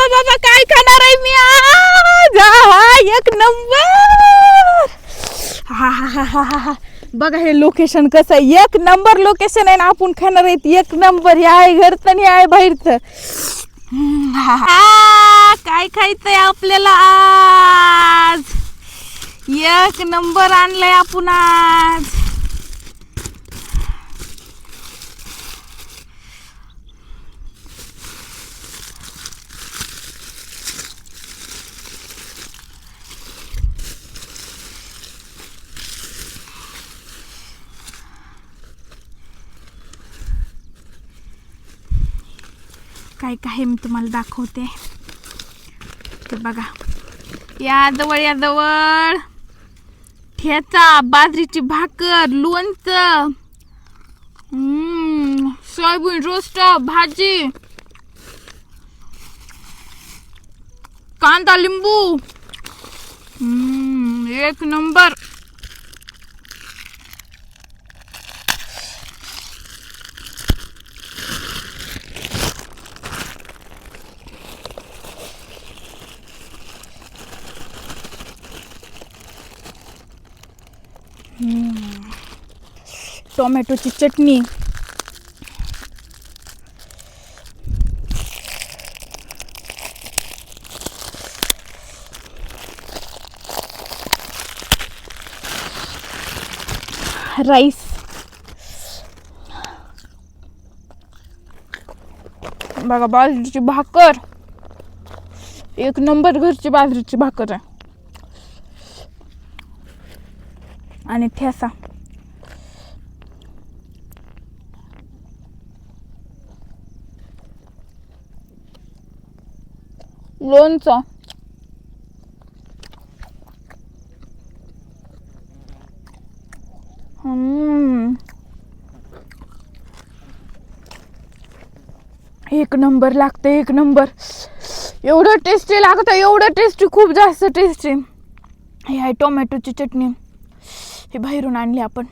बाबा बाबा काय खाणार आहे मी आज? एक नंबर. हा हा हा हा हा बघा हे लोकेशन कसं आहे. एक नंबर लोकेशन आहे ना आपण खाणार आहेत. एक नंबर हे आहे घरचं आणि आहे बाहेरचं हम्म, काय खायचंय आपल्याला आज? एक नंबर आणलाय आपण आज. काय काय आहे मी तुम्हाला दाखवते. ते बघा. या जवळ या जवळ ठेचा बाजरीची भाकर लोणचं. सोयाबीन रोस्ट भाजी. कांदा लिंबू. एक नंबर. टोमॅटोची चटणी. राईस. बघा बाजरीची भाकर. एक नंबर घरची बाजरीची भाकर आहे. आणि ठेसा. लोणचं. हम्म. एक नंबर लागतं एक नंबर. एवढं टेस्टी लागतं एवढं टेस्टी खूप जास्त टेस्टी हे आहे टोमॅटोची चटणी. हे बाहेरून आणली आपण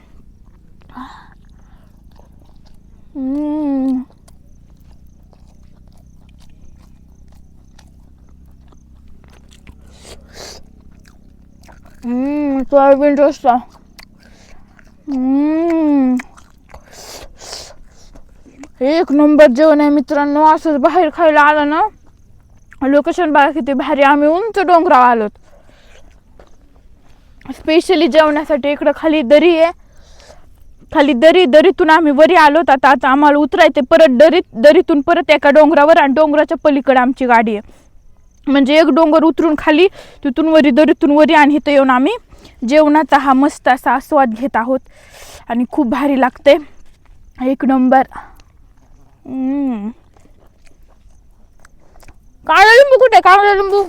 हम्म. सोयाबीन रस्सा हम्म. एक नंबर जेवण आहे मित्रांनो असंच बाहेर खायला आलं ना लोकेशन बघा किती भारी आम्ही उंच डोंगरावर आलोत स्पेशली जेवण्यासाठी इकडं खाली दरी आहे. खाली दरी दरीतून आम्ही वरी आलोत आता आता आम्हाला उतरायचे परत दरीत दरीतून परत एका डोंगरावर आणि डोंगराच्या पलीकडे आमची गाडी आहे. म्हणजे एक डोंगर उतरून खाली तिथून वरी दरीतून वरी आणि इथं येऊन आम्ही जेवणाचा हा मस्त असा आस्वाद घेत आहोत. आणि खूप भारी लागते एक नंबर. काळा लिंबू कुठे काळा लिंबू?